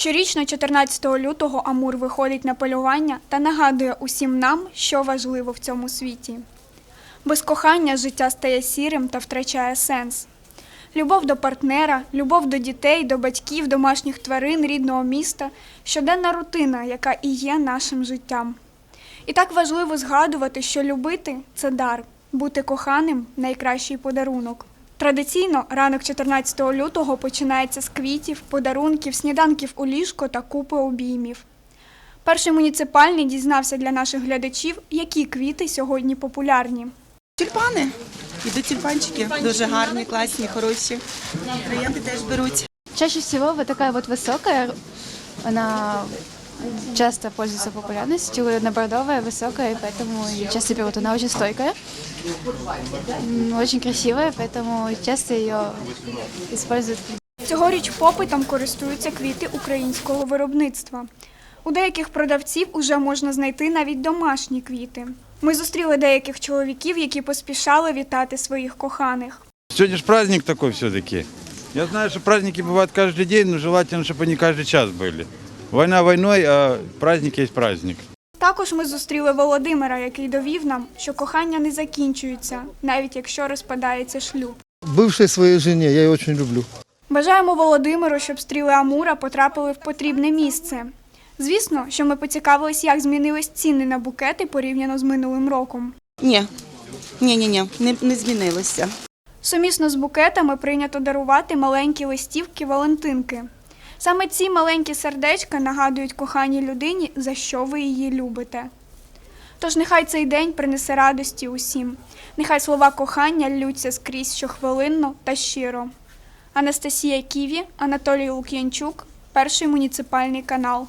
Щорічно, 14 лютого, Амур виходить на полювання та нагадує усім нам, що важливо в цьому світі. Без кохання життя стає сірим та втрачає сенс. Любов до партнера, любов до дітей, до батьків, домашніх тварин, рідного міста щоденна рутина, яка і є нашим життям. І так важливо згадувати, що любити це дар, бути коханим найкращий подарунок. Традиційно ранок 14 лютого починається з квітів, подарунків, сніданків у ліжко та купи обіймів. Перший муніципальний дізнався для наших глядачів, які квіти сьогодні популярні. Тюльпани. Ідуть тюльпанчики. Дуже гарні, класні, хороші. Клієнти теж беруть. Чаще всего вот такая вот высокая, она часто пользуется популярностью, она бордовая, высокая, и поэтому ее часто берут. Она очень стойкая, м, очень красивая, поэтому часто ее используют Цьогоріч попитом користуються квіти українського виробництва. У деяких продавців уже можна знайти навіть домашні квіти. Ми зустріли деяких чоловіків, які поспішали вітати своїх коханих. Сегодня же праздник такой все-таки. Я знаю, что праздники бывают каждый день, но желательно, чтобы они каждый час были. Война войной, а праздник есть праздник. Також ми зустріли Володимира, який довів нам, що кохання не закінчується, навіть якщо розпадається шлюб. Бывшей своей жене, я ее очень люблю. Бажаємо Володимиру, щоб стріли Амура потрапили в потрібне місце. Звісно, що ми поцікавились, як змінились ціни на букети порівняно з минулим роком. Ні, ні, ні, ні, не, не змінилося. Сумісно з букетами прийнято дарувати маленькі листівки Валентинки. Саме ці маленькі сердечка нагадують коханій людині, за що ви її любите. Тож нехай цей день принесе радості усім. Нехай слова кохання ллються скрізь щохвилинно та щиро. Анастасія Ківі, Анатолій Лук'янчук, перший муніципальний канал.